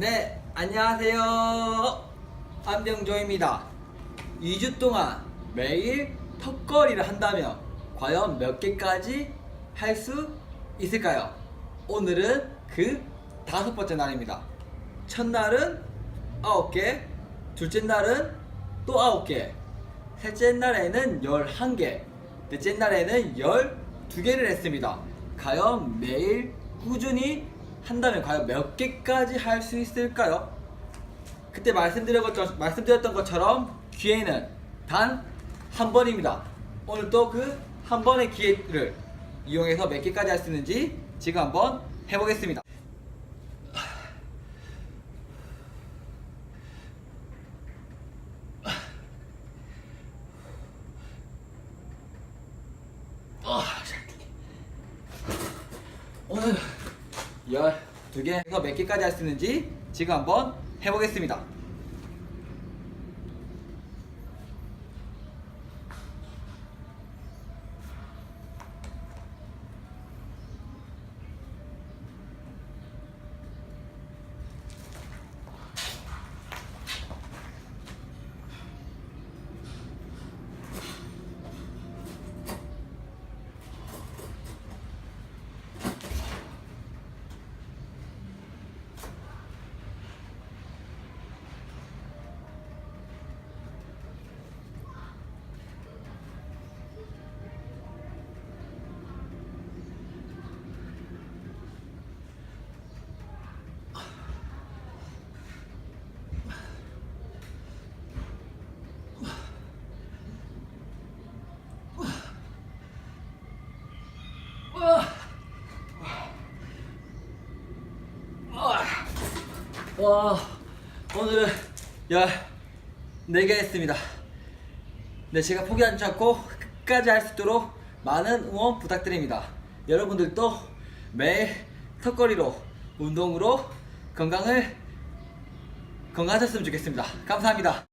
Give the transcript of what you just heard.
네, 안녕하세요. 안병조입니다. 2주 동안 매일 턱걸이를 한다면 과연 몇 개까지 할 수 있을까요? 오늘은 그 다섯 번째 날입니다. 첫날은 9개, 둘째 날은 또 9개, 셋째 날에는 11개, 넷째 날에는 12개를 했습니다. 과연 매일 꾸준히 한다면 과연 몇 개까지 할 수 있을까요? 그때 말씀드렸던, 것처럼 기회는 단 한 번입니다. 오늘도 그 한 번의 기회를 이용해서 몇 개까지 할 수 있는지 지금 한번 해보겠습니다. 오늘 12개에서 몇 개까지 할 수 있는지 지금 한번 해보겠습니다. 와, 오늘은 14개 했습니다. 네, 제가 포기 하지 않고 끝까지 할 수 있도록 많은 응원 부탁드립니다. 여러분들도 매일 턱걸이로, 운동으로 건강을, 건강하셨으면 좋겠습니다. 감사합니다.